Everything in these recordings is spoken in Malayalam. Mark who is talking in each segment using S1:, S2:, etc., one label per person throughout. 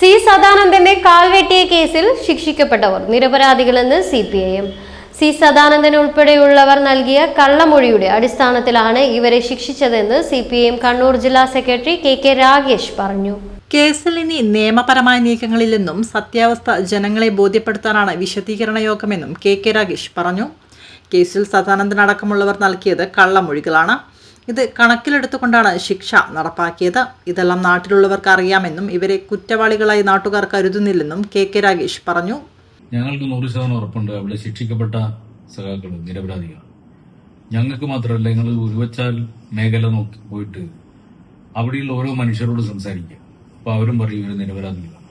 S1: സി സദാനന്ദന്റെ കാൽവെട്ടിയ കേസിൽ ശിക്ഷിക്കപ്പെട്ടവർ നിരപരാധികളെന്ന് C P I M C Sadanandan ഉൾപ്പെടെയുള്ളവർ നൽകിയ കള്ളമൊഴിയുടെ അടിസ്ഥാനത്തിലാണ് ഇവരെ ശിക്ഷിച്ചതെന്ന് C P I M Kannur ജില്ലാ സെക്രട്ടറി കെ കെ രാഗേഷ് പറഞ്ഞു.
S2: കേസിൽ ഇനി നിയമപരമായ നീക്കങ്ങളില്ലെന്നും സത്യാവസ്ഥ ജനങ്ങളെ ബോധ്യപ്പെടുത്താനാണ് വിശദീകരണ യോഗമെന്നും കെ കെ രാഗേഷ് പറഞ്ഞു. കേസിൽ സദാനന്ദൻ അടക്കമുള്ളവർ നൽകിയത് കള്ളമൊഴികളാണ്. ഇത് കണക്കിലെടുത്തുകൊണ്ടാണ് ശിക്ഷ നടപ്പാക്കിയത്. ഇതെല്ലാം നാട്ടിലുള്ളവർക്ക് അറിയാമെന്നും ഇവരെ കുറ്റവാളികളായി നാട്ടുകാർ കരുതുന്നില്ലെന്നും കെ കെ രാഗേഷ് പറഞ്ഞു.
S3: ഞങ്ങൾക്ക് നൂറ് ശതമാനം ഉറപ്പുണ്ട്. അവിടെ ശിക്ഷിക്കപ്പെട്ട സഖാക്കൾ നിരപരാധികളാണ് ഞങ്ങൾക്ക് മാത്രമല്ല ഞങ്ങൾ ഉരുവച്ചാൽ മേഖല നോക്കി പോയിട്ട് അവിടെയുള്ള ഓരോ മനുഷ്യരോട് സംസാരിക്കുക. അപ്പൊ അവരും പറയും ഇവർ നിരപരാധികളാണ്.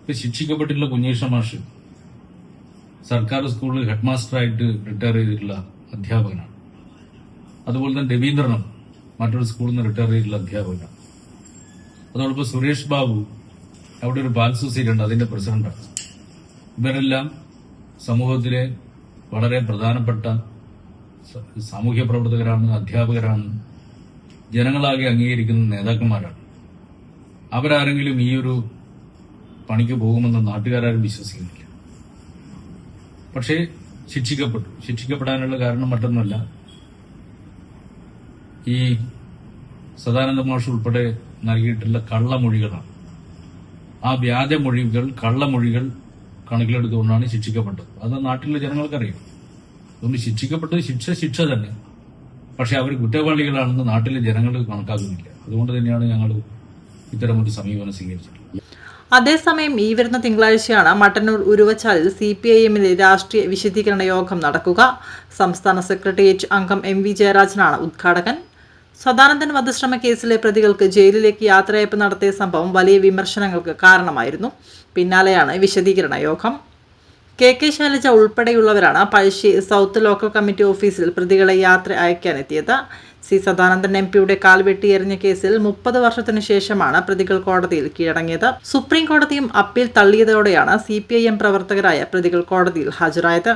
S3: ഇപ്പൊ ശിക്ഷിക്കപ്പെട്ടിട്ടുള്ള കുഞ്ഞേഷ മാഷ് സർക്കാർ സ്കൂളിൽ ഹെഡ് മാസ്റ്ററായിട്ട് റിട്ടയർ ചെയ്തിട്ടുള്ള അധ്യാപകനാണ്. അതുപോലെ തന്നെ രവീന്ദ്രനും മറ്റൊരു സ്കൂളിൽ നിന്ന് റിട്ടയർ ചെയ്തിട്ടുള്ള അധ്യാപകനാണ് അതോടൊപ്പം സുരേഷ് ബാബു അവിടെ ഒരു ബാൽ സൊസൈറ്റി ഉണ്ട് അതിന്റെ പ്രസിഡന്റാണ് ഇവരെല്ലാം സമൂഹത്തിലെ വളരെ പ്രധാനപ്പെട്ട സാമൂഹ്യ പ്രവർത്തകരാണ് അധ്യാപകരാണ് ജനങ്ങളാകെ അംഗീകരിക്കുന്ന നേതാക്കന്മാരാണ്. അവരാരെങ്കിലും ഈ ഒരു പണിക്ക് പോകുമെന്ന് നാട്ടുകാരും വിശ്വസിക്കുന്നില്ല. പക്ഷേ ശിക്ഷിക്കപ്പെട്ടു. ശിക്ഷിക്കപ്പെടാനുള്ള കാരണം മറ്റൊന്നുമല്ല. ഈ സദാനന്ദ മാഷ് ഉൾപ്പെടെ നൽകിയിട്ടുള്ള കള്ളമൊഴികളാണ്. ആ വ്യാജമൊഴികൾ കള്ളമൊഴികൾ കണക്കിലെടുത്തുകൊണ്ടാണ് ശിക്ഷിക്കപ്പെട്ടത്. അത് നാട്ടിലെ ജനങ്ങൾക്കറിയാം. അതുകൊണ്ട് ശിക്ഷിക്കപ്പെട്ടത് ശിക്ഷ ശിക്ഷ തന്നെ. പക്ഷെ അവർ കുറ്റവാളികളാണെന്ന് നാട്ടിലെ ജനങ്ങൾ കണക്കാക്കുന്നില്ല. അതുകൊണ്ട് തന്നെയാണ് ഞങ്ങൾ ഇത്തരമൊരു സമീപനം സ്വീകരിച്ചത്
S2: അതേസമയം ഈ വരുന്ന തിങ്കളാഴ്ചയാണ് മട്ടന്നൂർ ഉരുവച്ചാലിൽ സി പി ഐ എമ്മിലെ രാഷ്ട്രീയ വിശദീകരണ യോഗം നടക്കുക. സംസ്ഥാന സെക്രട്ടേറിയറ്റ് അംഗം എം വി ജയരാജനാണ് ഉദ്ഘാടകൻ. സദാനന്ദൻ വധശ്രമ കേസിലെ പ്രതികൾക്ക് ജയിലിലേക്ക് യാത്രയപ്പ് നടത്തിയ സംഭവം വലിയ വിമർശനങ്ങൾക്ക് കാരണമായിരുന്നു. പിന്നാലെയാണ് വിശദീകരണ യോഗം. കെ കെ ശൈലജ ഉൾപ്പെടെയുള്ളവരാണ് പഴശ്ശി സൗത്ത് ലോക്കൽ കമ്മിറ്റി ഓഫീസിൽ പ്രതികളെ യാത്ര അയക്കാനെത്തിയത്. സി സദാനന്ദൻ എം പിയുടെ കാൽ വെട്ടിയെറിഞ്ഞ കേസിൽ മുപ്പത് വർഷത്തിനു ശേഷമാണ് പ്രതികൾ കോടതിയിൽ കീഴടങ്ങിയത്. സുപ്രീം കോടതിയും അപ്പീൽ തള്ളിയതോടെയാണ് സി പ്രവർത്തകരായ പ്രതികൾ കോടതിയിൽ ഹാജരായത്.